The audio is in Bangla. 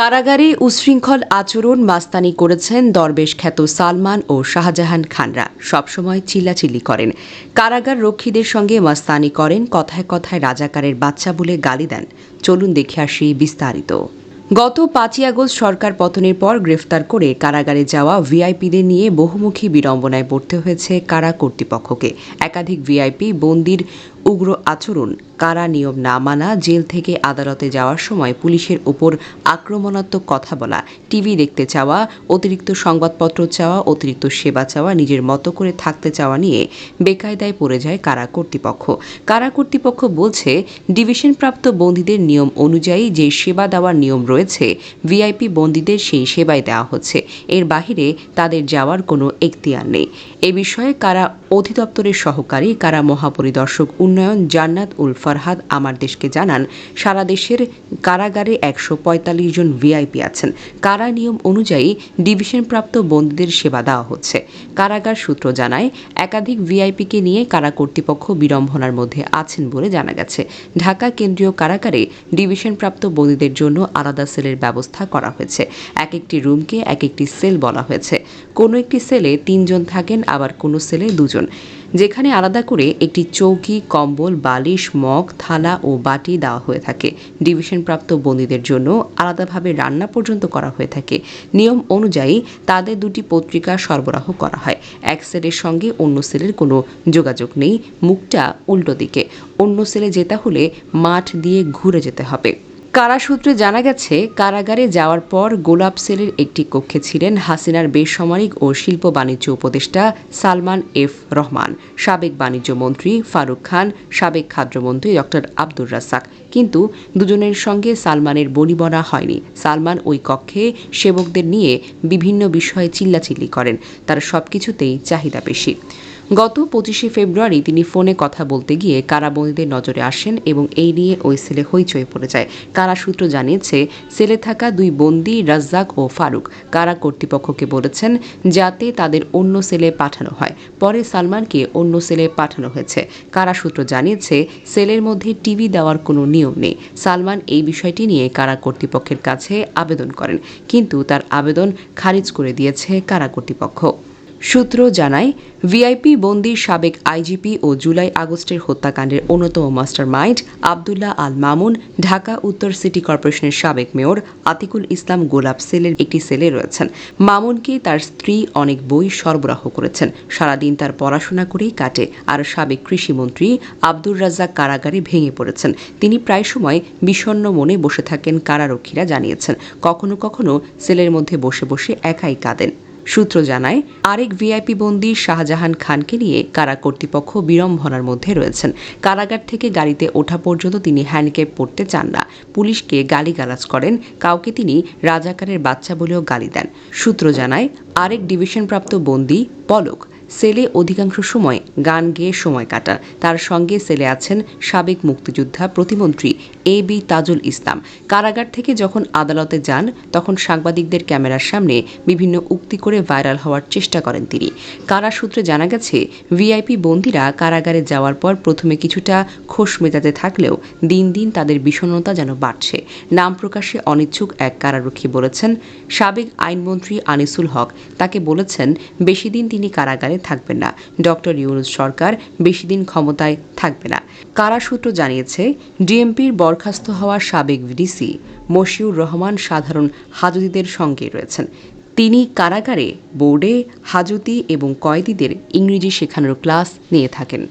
কারাগারে উশৃঙ্খল আচরণ মাস্তানি করেছেন দরবেশ খ্যাত সালমান ও শাহজাহান খানরা। সবসময় চিল্লাচিল্লি করেন। কারাগার রক্ষীদের সঙ্গে মাস্তানি করেন, কথায় কথায় রাজাকারের বাচ্চা বলে গালি দেন। চলুন দেখে আসি বিস্তারিত। গত পাঁচই আগস্ট সরকার পতনের পর গ্রেফতার করে কারাগারে যাওয়া ভিআইপিদের নিয়ে বহুমুখী বিড়ম্বনায় পড়তে হয়েছে কারা কর্তৃপক্ষকে। একাধিক ভিআইপি বন্দির উগ্র আচরণ, কারা নিয়ম না মানা, জেল থেকে আদালতে যাওয়ার সময় পুলিশের উপর আক্রমণাত্মক কথা বলা, টিভি দেখতে চাওয়া, অতিরিক্ত সংবাদপত্র চাওয়া, অতিরিক্ত সেবা চাওয়া, নিজের মতো করে থাকতে চাওয়া নিয়ে বেকায়দায় পড়ে যায় কারা কর্তৃপক্ষ। কারা কর্তৃপক্ষ বলছে, ডিভিশনপ্রাপ্ত বন্দীদের নিয়ম অনুযায়ী যে সেবা দেওয়ার নিয়ম রয়েছে, ভিআইপি বন্দীদের সেই সেবাই দেওয়া হচ্ছে। এর বাহিরে তাদের যাওয়ার কোনো এখতিয়ার নেই। এ বিষয়ে কারা অধিদপ্তরের সহকারী কারা মহাপরিদর্শক উন্নয়ন জান্নাত উল ফরহাদ আমার দেশকে জানান, সারা দেশের কারাগারে একশো পঁয়তাল্লিশ জন ভিআইপি আছেন। কারা নিয়ম অনুযায়ী ডিভিশনপ্রাপ্ত বন্দীদের সেবা দেওয়া হচ্ছে। কারাগার সূত্র জানায়, একাধিক ভিআইপিকে নিয়ে কারা কর্তৃপক্ষ বিড়ম্বনার মধ্যে আছেন বলে জানা গেছে। ঢাকা কেন্দ্রীয় কারাগারে ডিভিশনপ্রাপ্ত বন্দীদের জন্য আলাদা সেলের ব্যবস্থা করা হয়েছে। এক একটি রুমকে এক একটি সেল বলা হয়েছে। কোনো একটি সেলে তিনজন থাকেন, আবার কোনো সেলে দুজন যেখানে আলাদা করে একটি চৌকি, কম্বল, বালিশ, মগ, থালা ও বাটি দেওয়া হয়ে থাকে। ডিভিশনপ্রাপ্ত বন্দীদের জন্য আলাদাভাবে রান্না পর্যন্ত করা হয়ে থাকে। নিয়ম অনুযায়ী তাদের দুটি পত্রিকা সরবরাহ করা হয়। এক সেলের সঙ্গে অন্য সেলের কোনো যোগাযোগ নেই। মুখটা উল্টো দিকে। অন্য সেলে যেতে হলে মাঠ দিয়ে ঘুরে যেতে হবে। কারা সূত্রে জানা গেছে, কারাগারে যাওয়ার পর গোলাপ সেলের একটি কক্ষে ছিলেন হাসিনার বেসামরিক ও শিল্প বাণিজ্য উপদেষ্টা সালমান এফ রহমান, সাবেক বাণিজ্য মন্ত্রী ফারুক খান, সাবেক খাদ্যমন্ত্রী ডক্টর আব্দুর রাসাক কিন্তু দুজনের সঙ্গে সালমানের বনিবনা হয়নি। সালমান ওই কক্ষে সেবকদের নিয়ে বিভিন্ন বিষয়ে চিল্লাচিল্লি করেন। তার সবকিছুতেই চাহিদা বেশি। গত পঁচিশে ফেব্রুয়ারি তিনি ফোনে কথা বলতে গিয়ে কারাবন্দীদের নজরে আসেন এবং এই নিয়ে ওই সেলে হইচই পড়ে যায়। কারা সূত্র জানিয়েছে, সেলে থাকা দুই বন্দী রাজ্জাক ও ফারুক কারা কর্তৃপক্ষকে বলেছেন যাতে তাদের অন্য সেলে পাঠানো হয়। পরে সালমানকে অন্য সেলে পাঠানো হয়েছে। কারা সূত্র জানিয়েছে, সেলের মধ্যে টিভি দেওয়ার কোনো নিয়ম নেই। সালমান এই বিষয়টি নিয়ে কারা কর্তৃপক্ষের কাছে আবেদন করেন, কিন্তু তার আবেদন খারিজ করে দিয়েছে কারা কর্তৃপক্ষ। সূত্র জানায়, ভিআইপি বন্দির সাবেক আইজিপি ও জুলাই আগস্টের হত্যাকাণ্ডের অন্যতম মাস্টার মাইন্ড আবদুল্লাহ আল মামুন, ঢাকা উত্তর সিটি কর্পোরেশনের সাবেক মেয়র আতিকুল ইসলাম গোলাপ সেলের একটি সেলে রয়েছেন। মামুনকে তার স্ত্রী অনেক বই সরবরাহ করেছেন। সারাদিন তার পড়াশোনা করেই কাটে। আর সাবেক কৃষিমন্ত্রী আব্দুর রাজ্জাক কারাগারে ভেঙে পড়েছেন। তিনি প্রায় সময় বিষণ্ণ মনে বসে থাকেন কারারক্ষীরা জানিয়েছেন। কখনো কখনো সেলের মধ্যে বসে বসে একাই কাঁদেন। সূত্র জানায়, আরেক ভিআইপি বন্দী শাহজাহান খানকে নিয়ে কারা কর্তৃপক্ষ বিড়ম্বনার মধ্যে রয়েছেন। কারাগার থেকে গাড়িতে ওঠা পর্যন্ত তিনি হ্যান্ডক্যাপ পড়তে চান না। পুলিশকে গালিগালাজ করেন, কাউকে তিনি রাজাকারের বাচ্চা বলেও গালি দেন। সূত্র জানায়, আরেক ডিভিশনপ্রাপ্ত বন্দী পলক। সেলে অধিকাংশ সময় গান গেয়ে সময় কাটান। তার সঙ্গে সেলে আছেন সাবেক মুক্তিযোদ্ধা প্রতিমন্ত্রী এ বি তাজুল ইসলাম। কারাগার থেকে যখন আদালতে যান, তখন সাংবাদিকদের ক্যামেরার সামনে বিভিন্ন উক্তি করে ভাইরাল হওয়ার চেষ্টা করেন তিনি। কারা সূত্রে জানা গেছে, ভিআইপি বন্দীরা কারাগারে যাওয়ার পর প্রথমে কিছুটা খোশ মেজাজে থাকলেও দিন দিন তাদের বিষণ্ণতা যেন বাড়ছে। নাম প্রকাশে অনিচ্ছুক এক কারারক্ষী বলেছেন, সাবেক আইনমন্ত্রী আনিসুল হক। তাকে বলেছেন, বেশি দিন তিনি কারাগারে থাকবেন না। ডক্টর ইউনুস সরকার বেশি দিন ক্ষমতায় থাকবে না। কারা সূত্র জানিয়েছে, ডিএমপির বরখাস্ত হওয়া সাবেক ডিসি মশিউর রহমান সাধারণ হাজুদিদের সঙ্গে রয়েছেন। তিনি কারাগারে, বোর্ডে হাজতি এবং কয়েদিদের ইংরেজি শেখানোর ক্লাস নিয়ে থাকেন।